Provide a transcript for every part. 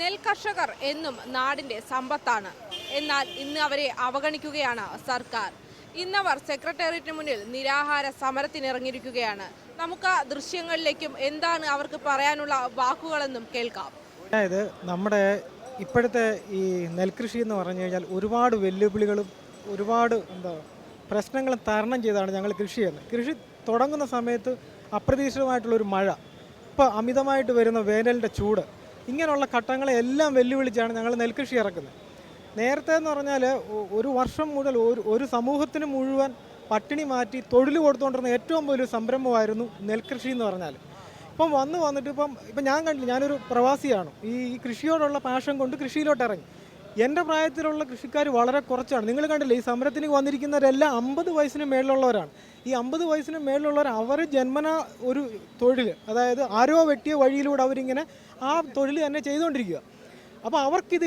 നെൽ കർഷകർ എന്നും നാടിന്റെ സമ്പത്താണ്. എന്നാൽ ഇന്ന് അവരെ അവഗണിക്കുകയാണ് സർക്കാർ. ഇന്നവർ സെക്രട്ടേറിയറ്റിന് മുന്നിൽ നിരാഹാര സമരത്തിനിറങ്ങിയിരിക്കുകയാണ്. നമുക്ക് ആ ദൃശ്യങ്ങളിലേക്കും എന്താണ് അവർക്ക് പറയാനുള്ള വാക്കുകളെന്നും കേൾക്കാം. അതായത് നമ്മുടെ ഇപ്പോഴത്തെ ഈ നെൽകൃഷി എന്ന് പറഞ്ഞു കഴിഞ്ഞാൽ ഒരുപാട് വെല്ലുവിളികളും ഒരുപാട് എന്താ പ്രശ്നങ്ങളും തരണം ചെയ്താണ് ഞങ്ങൾ കൃഷി ചെയ്യുന്നത്. കൃഷി തുടങ്ങുന്ന സമയത്ത് അപ്രതീക്ഷിതമായിട്ടുള്ളൊരു മഴ ഇപ്പോൾ അമിതമായിട്ട് വരുന്ന വേനലിന്റെ ചൂട് ഇങ്ങനെയുള്ള ഘട്ടങ്ങളെല്ലാം വെല്ലുവിളിച്ചാണ് ഞങ്ങൾ നെൽകൃഷി ഇറക്കുന്നത്. നേരത്തെ എന്ന് പറഞ്ഞാൽ ഒരു വർഷം മുതൽ ഒരു ഒരു സമൂഹത്തിന് മുഴുവൻ പട്ടിണി മാറ്റി തൊഴിൽ കൊടുത്തുകൊണ്ടിരുന്ന ഏറ്റവും വലിയ സംരംഭമായിരുന്നു നെൽകൃഷി എന്ന് പറഞ്ഞാൽ. ഇപ്പം വന്ന് വന്നിട്ട് ഇപ്പം ഇപ്പം ഞാൻ കണ്ടില്ല ഞാനൊരു പ്രവാസിയാണ്. ഈ കൃഷിയോടുള്ള പാഷൻ കൊണ്ട് കൃഷിയിലോട്ട് ഇറങ്ങി. എന്റെ പ്രായത്തിലുള്ള കൃഷിക്കാർ വളരെ കുറച്ചാണ്. നിങ്ങൾ കണ്ടില്ലേ ഈ സമരത്തിന് വന്നിരിക്കുന്നവരെല്ലാം അമ്പത് വയസ്സിന് മേളിലുള്ളവരാണ്. ഈ അമ്പത് വയസ്സിന് മേളിലുള്ളവർ അവർ ജന്മന ഒരു തൊഴിൽ അതായത് ആരോ വെട്ടിയ വഴിയിലൂടെ അവരിങ്ങനെ ആ തൊഴിൽ തന്നെ ചെയ്തുകൊണ്ടിരിക്കുക. അപ്പോൾ അവർക്കിത്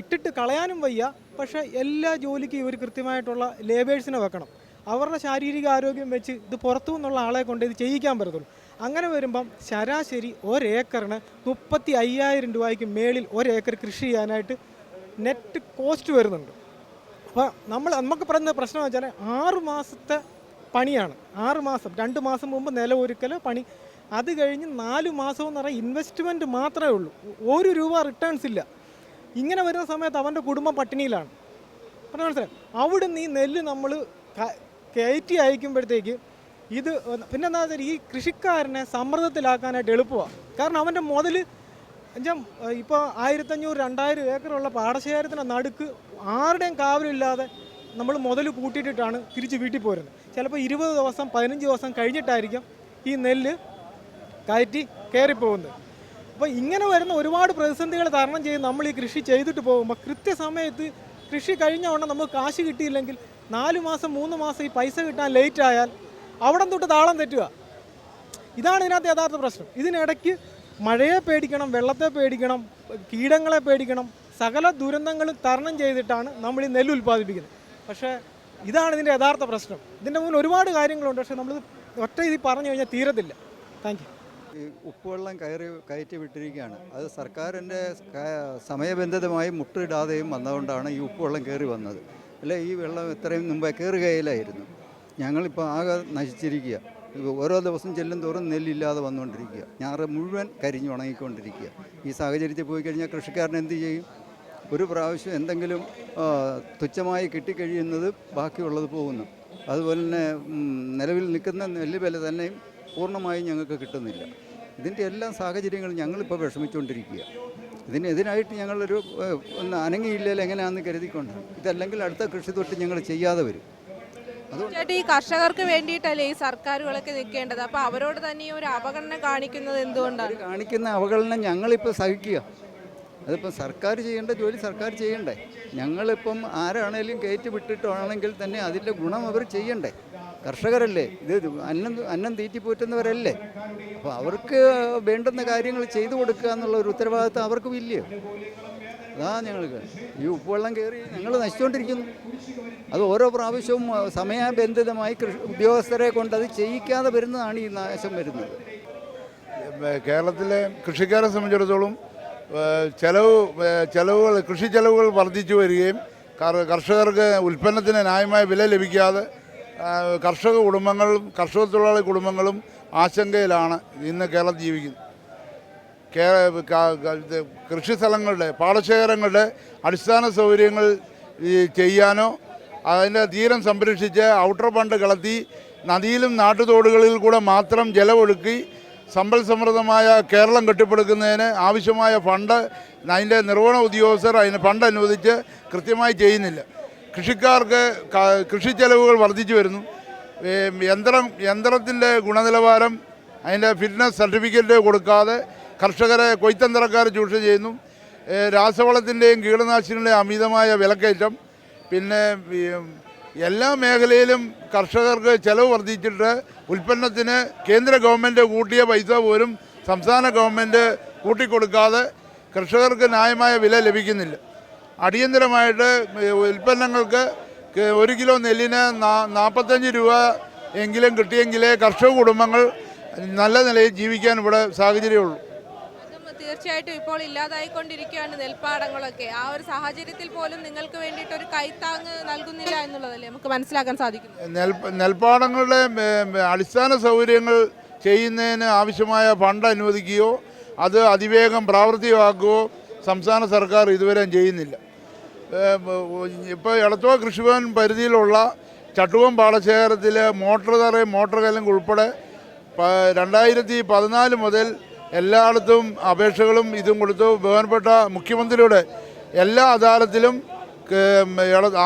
ഇട്ടിട്ട് കളയാനും വയ്യ. പക്ഷേ എല്ലാ ജോലിക്കും ഇവർ കൃത്യമായിട്ടുള്ള ലേബേഴ്സിനെ വെക്കണം. അവരുടെ ശാരീരിക ആരോഗ്യം വെച്ച് ഇത് പുറത്തു നിന്നുള്ള ആളെ കൊണ്ട് ഇത് ചെയ്യിക്കാൻ പറ്റത്തുള്ളൂ. അങ്ങനെ വരുമ്പം ശരാശരി ഒരേക്കറിന് മുപ്പത്തി അയ്യായിരം രൂപയ്ക്ക് മേളിൽ ഒരേക്കർ കൃഷി ചെയ്യാനായിട്ട് നെറ്റ് കോസ്റ്റ് വരുന്നുണ്ട്. അപ്പോൾ നമ്മൾ നമുക്ക് പറയുന്ന പ്രശ്നം വെച്ചാൽ ആറ് മാസത്തെ പണിയാണ്. ആറ് മാസം രണ്ട് മാസം മുമ്പ് നില ഒരുക്കൽ പണി അത് കഴിഞ്ഞ് നാല് മാസം എന്ന് പറഞ്ഞാൽ ഇൻവെസ്റ്റ്മെന്റ് മാത്രമേ ഉള്ളൂ. ഒരു രൂപ റിട്ടേൺസ് ഇല്ല. ഇങ്ങനെ വരുന്ന സമയത്ത് അവന്റെ കുടുംബം പട്ടിണിയിലാണ്. പറഞ്ഞ മനസ്സിലായി? അവിടെ നിന്ന് ഈ നെല്ല് നമ്മൾ കയറ്റി അയക്കുമ്പോഴത്തേക്ക് ഇത് പിന്നെ എന്താ വെച്ചാൽ ഈ കൃഷിക്കാരനെ സമ്മർദ്ദത്തിലാക്കാനായിട്ട് എളുപ്പമാണ് കാരണം അവന്റെ മുതൽ എന്നുവെച്ചാൽ ഇപ്പോൾ ആയിരത്തഞ്ഞൂറ് രണ്ടായിരം ഏക്കറുള്ള പാടശേഖരത്തിന്റെ നടുക്ക് ആരുടെയും കാവലില്ലാതെ നമ്മൾ മുതൽ കൂട്ടിയിട്ടിട്ടാണ് തിരിച്ച് വീട്ടിൽ പോരുന്നത്. ചിലപ്പോൾ ഇരുപത് ദിവസം പതിനഞ്ച് ദിവസം കഴിഞ്ഞിട്ടായിരിക്കും ഈ നെല്ല് കയറ്റി കയറിപ്പോകുന്നത്. അപ്പോൾ ഇങ്ങനെ വരുന്ന ഒരുപാട് പ്രതിസന്ധികൾ തരണം ചെയ്ത് നമ്മൾ ഈ കൃഷി ചെയ്തിട്ട് പോകുമ്പോൾ കൃത്യസമയത്ത് കൃഷി കഴിഞ്ഞ ഉടനെ നമുക്ക് കാശ് കിട്ടിയില്ലെങ്കിൽ നാല് മാസം മൂന്ന് മാസം ഈ പൈസ കിട്ടാൻ ലേറ്റ് ആയാൽ അവിടെ തൊട്ട് താളം തെറ്റുക. ഇതാണ് ഇതിനകത്ത് യഥാർത്ഥ പ്രശ്നം. ഇതിനിടയ്ക്ക് മഴയെ പേടിക്കണം വെള്ളത്തെ പേടിക്കണം കീടങ്ങളെ പേടിക്കണം സകല ദുരന്തങ്ങളും തരണം ചെയ്തിട്ടാണ് നമ്മൾ ഈ നെല്ല് ഉൽപ്പാദിപ്പിക്കുന്നത്. പക്ഷേ ഇതാണ് ഇതിന്റെ യഥാർത്ഥ പ്രശ്നം. ഇതിന്റെ മുന്നിൽ ഒരുപാട് കാര്യങ്ങളുണ്ട് പക്ഷേ നമ്മൾ ഒറ്റ ഇതിൽ പറഞ്ഞു കഴിഞ്ഞാൽ തീരത്തില്ല. താങ്ക് ഈ ഉപ്പുവെള്ളം കയറി കയറ്റി വിട്ടിരിക്കുകയാണ്. അത് സർക്കാരിന്റെ സമയബന്ധിതമായി മുട്ടിടാതെയും വന്നതുകൊണ്ടാണ് ഈ ഉപ്പുവെള്ളം കയറി വന്നത്. അല്ലെ ഈ വെള്ളം ഇത്രയും മുമ്പേ കയറുകയിലായിരുന്നു ഞങ്ങളിപ്പോൾ ആകെ നശിച്ചിരിക്കുക. ഓരോ ദിവസം ചെല്ലും തോറും നെല്ലില്ലാതെ വന്നുകൊണ്ടിരിക്കുക. ഞാറ് മുഴുവൻ കരിഞ്ഞു ഉണങ്ങിക്കൊണ്ടിരിക്കുക. ഈ സാഹചര്യത്തിൽ പോയി കഴിഞ്ഞാൽ കൃഷിക്കാരൻ എന്ത് ചെയ്യും? ഒരു പ്രാവശ്യം എന്തെങ്കിലും തുച്ഛമായി കിട്ടിക്കഴിയുന്നത് ബാക്കിയുള്ളത് പോകുന്നു. അതുപോലെ തന്നെ നിലവിൽ നിൽക്കുന്ന നെല്ല് വില തന്നെയും പൂർണമായും ഞങ്ങൾക്ക് കിട്ടുന്നില്ല. ഇതിന്റെ എല്ലാ സാഹചര്യങ്ങളും ഞങ്ങളിപ്പോൾ വിഷമിച്ചുകൊണ്ടിരിക്കുക ഇതിന് ഇതിനായിട്ട് ഞങ്ങളൊരു ഒന്ന് അനങ്ങിയില്ലെങ്കിൽ എങ്ങനെയാണെന്ന് കരുതിക്കൊണ്ട് ഇതല്ലെങ്കിൽ അടുത്ത കൃഷി തൊട്ട് ഞങ്ങൾ ചെയ്യാതെ വരും. അതുകൊണ്ട് ഈ കർഷകർക്ക് വേണ്ടിയിട്ടല്ലേ ഈ സർക്കാരുകളൊക്കെ നിൽക്കേണ്ടത്? അപ്പോൾ അവരോട് തന്നെ ഒരു അവഗണന കാണിക്കുന്നത് എന്തുകൊണ്ടാണ്? കാണിക്കുന്ന അവഗണന ഞങ്ങളിപ്പോൾ സഹിക്കുക. അതിപ്പം സർക്കാർ ചെയ്യേണ്ട ജോലി സർക്കാർ ചെയ്യണ്ടേ. ഞങ്ങളിപ്പം ആരാണേലും കയറ്റി വിട്ടിട്ടാണെങ്കിൽ തന്നെ അതിന്റെ ഗുണം അവർ ചെയ്യണ്ടേ. കർഷകരല്ലേ? ഇത് അന്നം അന്നം തീറ്റിപ്പോറ്റുന്നവരല്ലേ അപ്പോൾ അവർക്ക് വേണ്ടുന്ന കാര്യങ്ങൾ ചെയ്തു കൊടുക്കുക എന്നുള്ള ഒരു ഉത്തരവാദിത്തം അവർക്കും ഇല്ലയോ? അതാ ഞങ്ങൾക്ക് ഈ ഉപ്പുവെള്ളം കയറി ഞങ്ങൾ നശിച്ചുകൊണ്ടിരിക്കുന്നു അത് ഓരോ പ്രാവശ്യവും സമയബന്ധിതമായി കൃഷി ഉദ്യോഗസ്ഥരെ കൊണ്ട് അത് ചെയ്യിക്കാതെ വരുന്നതാണ് ഈ നാശം വരുന്നത്. കേരളത്തിലെ കൃഷിക്കാരെ സംബന്ധിച്ചിടത്തോളം ചെലവ് ചെലവുകൾ കൃഷി ചെലവുകൾ വർദ്ധിച്ചു വരികയും കർഷകർക്ക് ഉൽപ്പന്നത്തിന് ന്യായമായ വില ലഭിക്കാതെ കർഷക കുടുംബങ്ങളും കർഷക തൊഴിലാളി കുടുംബങ്ങളും ആശങ്കയിലാണ് ഇന്ന് കേരളം ജീവിക്കുന്നത്. കൃഷി സ്ഥലങ്ങളുടെ പാടശേഖരങ്ങളുടെ അടിസ്ഥാന സൗകര്യങ്ങൾ ചെയ്യാനോ അതിന്റെ തീരം സംരക്ഷിച്ച് ഔട്ടർ ബണ്ട് കളത്തി നദിയിലും നാട്ടുതോടുകളിൽ കൂടെ മാത്രം ജലമൊഴുക്കി സമ്പൽ സമൃദ്ധമായ കേരളം കെട്ടിപ്പടുക്കുന്നതിന് ആവശ്യമായ ഫണ്ട് അതിന്റെ നിർവഹണ ഉദ്യോഗസ്ഥർ അതിന് ഫണ്ട് അനുവദിച്ച് കൃത്യമായി ചെയ്യുന്നില്ല. കൃഷിക്കാർക്ക് കൃഷി ചെലവുകൾ വർദ്ധിച്ചു വരുന്നു. യന്ത്രം യന്ത്രത്തിന്റെ ഗുണനിലവാരം അതിന്റെ ഫിറ്റ്നസ് സർട്ടിഫിക്കറ്റ് കൊടുക്കാതെ കർഷകരെ കൊയ്ത്തന്ത്രക്കാർ ചൂഷ ചെയ്യുന്നു. രാസവളത്തിന്റെയും കീടനാശിനികളുടെയും അമിതമായ വിലക്കയറ്റം. പിന്നെ എല്ലാ മേഖലയിലും കർഷകർക്ക് ചെലവ് വർദ്ധിച്ചിട്ട് ഉൽപ്പന്നത്തിന് കേന്ദ്ര ഗവൺമെന്റ് കൂട്ടിയ പൈസ പോലും സംസ്ഥാന ഗവൺമെന്റ് കൂട്ടിക്കൊടുക്കാതെ കർഷകർക്ക് ന്യായമായ വില ലഭിക്കുന്നില്ല. അടിയന്തരമായിട്ട് ഉൽപ്പന്നങ്ങൾക്ക് ഒരു കിലോ നെല്ലിന് നാൽപ്പത്തഞ്ച് രൂപ എങ്കിലും കിട്ടിയെങ്കിലേ കർഷക കുടുംബങ്ങൾ നല്ല നിലയിൽ ജീവിക്കാൻ ഇവിടെ സാഹചര്യമുള്ളൂ. തീർച്ചയായിട്ടും ഇപ്പോൾ ഇല്ലാതായിക്കൊണ്ടിരിക്കുകയാണ് നെൽപ്പാടങ്ങളൊക്കെ. ആ ഒരു സാഹചര്യത്തിൽ പോലും നിങ്ങൾക്ക് വേണ്ടിയിട്ട് ഒരു കൈത്താങ് നൽകുന്നില്ല എന്നുള്ളതല്ലേ നമുക്ക് മനസ്സിലാക്കാൻ സാധിക്കും നെൽ നെൽപ്പാടങ്ങളുടെ അടിസ്ഥാന സൗകര്യങ്ങൾ ചെയ്യുന്നതിന് ആവശ്യമായ ഫണ്ട് അനുവദിക്കുകയോ അത് അതിവേഗം പ്രാവർത്തികമാക്കുകയോ സംസ്ഥാന സർക്കാർ ഇതുവരെ ചെയ്യുന്നില്ല. ഇപ്പോൾ എടത്തുവ കൃഷിഭവൻ പരിധിയിലുള്ള ചട്ടുവം പാടശേഖരത്തിലെ മോട്ടോർ തറയും മോട്ടോർ കല്ലും ഉൾപ്പെടെ രണ്ടായിരത്തി പതിനാല് മുതൽ എല്ലായിടത്തും അപേക്ഷകളും ഇതും കൊടുത്തു. ബഹുമാനപ്പെട്ട മുഖ്യമന്ത്രിയുടെ എല്ലാ അദാലത്തിലും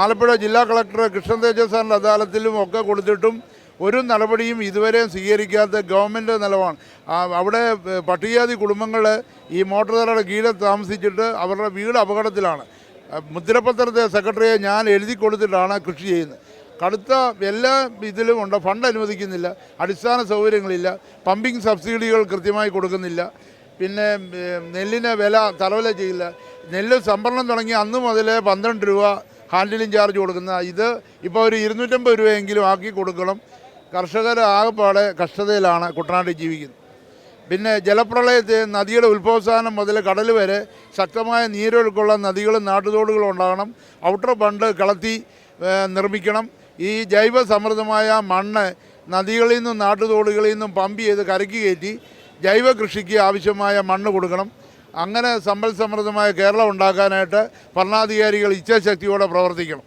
ആലപ്പുഴ ജില്ലാ കളക്ടർ കൃഷ്ണൻ തേജസ് സാറിന്റെ അദാലത്തിലും ഒക്കെ കൊടുത്തിട്ടും ഒരു നടപടിയും ഇതുവരെ സ്വീകരിക്കാത്ത ഗവൺമെന്റ് നിലവാണ് അവിടെ പട്ടികജാതി കുടുംബങ്ങൾ ഈ മോട്ടോർ തറയുടെ കീഴിൽ താമസിച്ചിട്ട് അവരുടെ വീട് അപകടത്തിലാണ്. മുദ്രപത്രത്തെ സെക്രട്ടറിയെ ഞാൻ എഴുതി കൊടുത്തിട്ടാണ് കൃഷി ചെയ്യുന്നത്. കടുത്ത എല്ലാ ഇതിലും ഉണ്ട്. ഫണ്ട് അനുവദിക്കുന്നില്ല. അടിസ്ഥാന സൗകര്യങ്ങളില്ല. പമ്പിംഗ് സബ്സിഡികൾ കൃത്യമായി കൊടുക്കുന്നില്ല. പിന്നെ നെല്ലിന് വില തലവില ചെയ്യില്ല. നെല്ല് സംഭരണം തുടങ്ങി അന്ന് മുതൽ പന്ത്രണ്ട് രൂപ ഹാൻഡിലിംഗ് ചാർജ് കൊടുക്കുന്ന ഇത് ഇപ്പോൾ ഒരു ഇരുന്നൂറ്റമ്പത് രൂപയെങ്കിലും ആക്കി കൊടുക്കണം. കർഷകർ ആകെപ്പാടെ കഷ്ടതയിലാണ് കുട്ടനാട്ടിൽ ജീവിക്കുന്നത്. പിന്നെ ജലപ്രളയത്തെ നദിയുടെ ഉത്ഭവസ്ഥാനം മുതൽ കടൽ വരെ ശക്തമായ നീരൊഴുക്കുള്ള നദികളും നാട്ടുതോടുകളും ഉണ്ടാകണം. ഔട്ടർ ബണ്ട് കളത്തി നിർമ്മിക്കണം. ഈ ജൈവ സമൃദ്ധമായ മണ്ണ് നദികളിൽ നിന്നും നാട്ടുതോടുകളിൽ നിന്നും പമ്പ് ചെയ്ത് കരക്കി കയറ്റി ജൈവ കൃഷിക്ക് ആവശ്യമായ മണ്ണ് കൊടുക്കണം. അങ്ങനെ സമ്പൽ സമൃദ്ധമായ കേരളം ഉണ്ടാക്കാനായിട്ട് ഭരണാധികാരികൾ ഇച്ഛാശക്തിയോടെ പ്രവർത്തിക്കണം.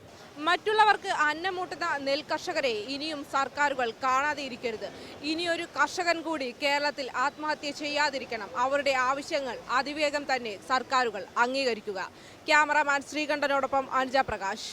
മറ്റുള്ളവർക്ക് അന്നമൂട്ടുന്ന നെൽകർഷകരെ ഇനിയും സർക്കാരുകൾ കാണാതെ ഇരിക്കരുത്. ഇനിയൊരു കർഷകൻ കൂടി കേരളത്തിൽ ആത്മഹത്യ ചെയ്യാതിരിക്കണം. അവരുടെ ആവശ്യങ്ങൾ അതിവേഗം തന്നെ സർക്കാരുകൾ അംഗീകരിക്കുക. ക്യാമറാമാൻ ശ്രീകണ്ഠനോടൊപ്പം അനുജ പ്രകാശ്.